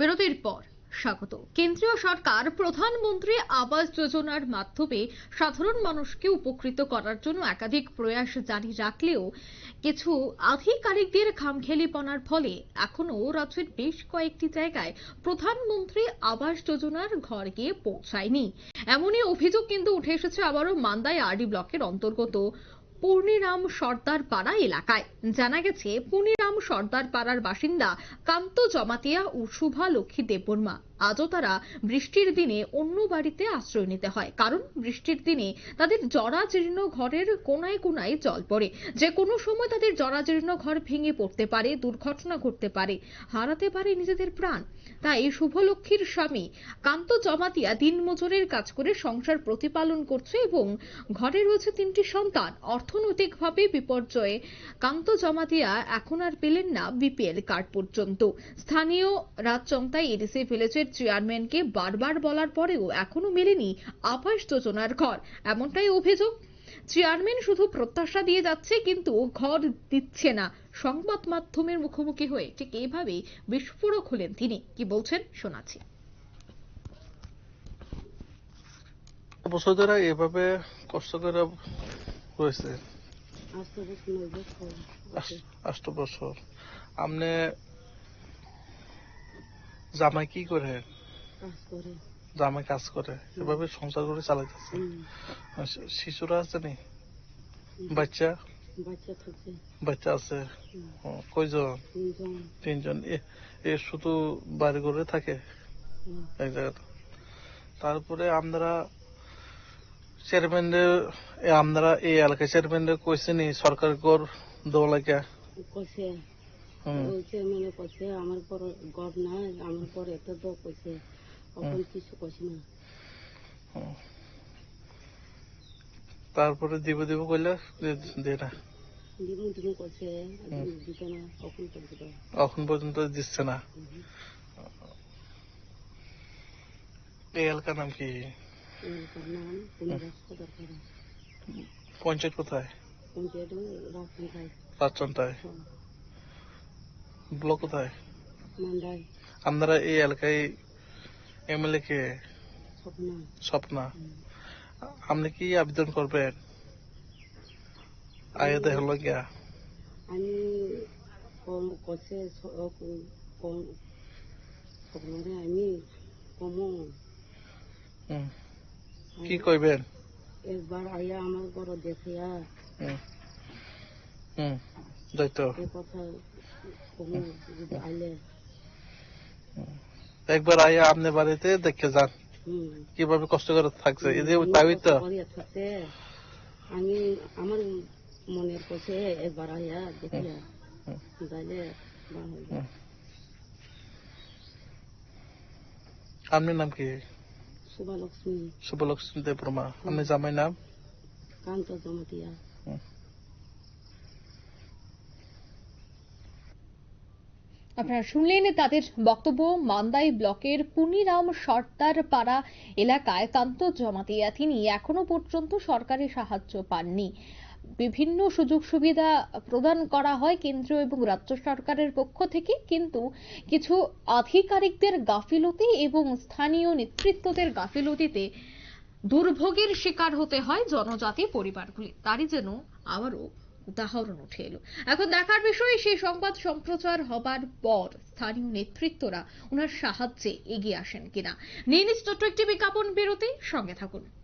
বিরতির পর। স্বাগত। কেন্দ্রীয় সরকার, প্রধানমন্ত্রী আবাস যোজনার মাধ্যমে সাধারণ মানুষকে উপকৃত করার জন্য একাধিক প্রয়াস জারি রাখলেও কিছু আধিকারিকদের খামখেয়ালিপনার ফলে এখনও রাজ্যের বেশ কয়েকটি জায়গায় প্রধানমন্ত্রী আবাস যোজনার ঘর গিয়ে পৌঁছায়নি। এমনই অভিযোগ কিন্তু উঠে এসেছে আবারও মান্দায় আরডি ব্লকের অন্তর্গত। পূর্ণিরাম সর্দার পাড়া এলাকায়। জানা গেছে, পূর্ণিরাম সর্দার পাড়ার বাসিন্দা কান্ত জমাতিয়া ও শুভা লক্ষ্মী দেববর্মা। আজও তারা বৃষ্টির দিনে অন্য বাড়িতে আশ্রয় নিতে হয়। কারণ বৃষ্টির দিনে তাদের জরাজীর্ণ ঘরের কোনায় কোনায় জল পড়ে। যে কোনো সময় তাদের জরাজীর্ণ ঘর ভেঙে পড়তে পারে, দুর্ঘটনা ঘটতে পারে, হারাতে পারে নিজেদের প্রাণ। তাই শুভলক্ষ্মীর স্বামী কান্ত জমাতিয়া দিনমজুরের কাজ করে সংসার প্রতিপালন করছে এবং ঘরে রয়েছে তিনটি সন্তান। অর্থনৈতিকভাবে বিপর্যয়ে কান্ত জমাতিয়া এখন আর পেলেন না বিপিএল কার্ড পর্যন্ত। স্থানীয় রাজচমতায় এডিসি ভিলেজের চেয়ারম্যানকে বারবার বলার পরেও এখনও মেলেনি আবাস যোজনার ঘর। এমনটাই অভিযোগ। চেয়ারম্যান শুধু প্রত্যাশা দিয়ে যাচ্ছে কিন্তু ঘর দিচ্ছে না। সংবাদ মাধ্যমের মুখোমুখি হয়ে ঠিক এইভাবেই বিস্ফোরক হলেন তিনি। কি বলছেন শোনাচ্ছি। বছর এভাবে কষ্ট করে আস- আষ্ট বছর আপনি জামাই কি করে? জামাই কাজ করে। এভাবে সংসার করে চালাইতেছে। শিশুরা আছে নি? বাচ্চা? বাচ্চা আছে? কয়জন? তিনজন। এ- শুধু বাড়ি ঘরে থাকে এক জায়গাতে তারপরে আমরা চেয়ারম্যানের আমরা এই এলাকা চেয়ারম্যানের কইছে নি সরকার গড় দোলাইকা কইছে কইছে আমার পর গড় নাই আমার পর এত তো কইছে কিছু কইছে না। তারপরে দিব দিব কইলে দে- না। এখন পর্যন্ত? দিচ্ছে না। এই এলাকার নাম কি? পঞ্চায়েত কোথায়? পঞ্চায়েত পাঁচজনটায় ব্লক কোথায়? আমরা এই এলাকায় এমএলএ কে? স্বপ্না। আপনি কি আবেদন করবেন? আয়া দেখল গিয়া। আমি কম কছে কম স্বপ্নরে আমি কমো। কি কইবেন? একবার আইয়া আমার ঘর দেখিয়া হুম। হুম। যাইতো। কথা যদি আইলে। একবার আয়া আপনি বাড়িতে দেখে যান। কীভাবে কষ্ট করে থাকছে। এই যে তাই তো। আমি আমার মনের কাছে একবার আইয়া দেখিয়া যাইলে। আপনার নাম কি? শুভলক্ষ্মী। শুভলক্ষ্মী জামাই নাম? কান্ত জমাতিয়া। আপনারা শুনলেন তাদের বক্তব্য। মান্দাই ব্লকের পুনিরাম সর্দার পাড়া এলাকায় কান্ত জমাতিয়া। তিনি এখনও পর্যন্ত সরকারি সাহায্য পাননি। বিভিন্ন সুযোগ সুবিধা প্রদান করা হয় কেন্দ্র এবং রাজ্য সরকারের পক্ষ থেকে। কিন্তু কিছু আধিকারিকদের গাফিলতি এবং স্থানীয় নেতৃত্বদের গাফিলতিতে দুর্ভোগের শিকার হতে হয় জনজাতি পরিবারগুলি। তারই যেন আবারও উদাহরণ উঠে এলো। এখন দেখার বিষয়, সেই সংবাদ সম্প্রচার হবার পর স্থানীয় নেতৃত্বরা ওনার সাহায্যে এগিয়ে আসেন কিনা। নিয়ে একটি বিজ্ঞাপন বিরতি সঙ্গে থাকুন।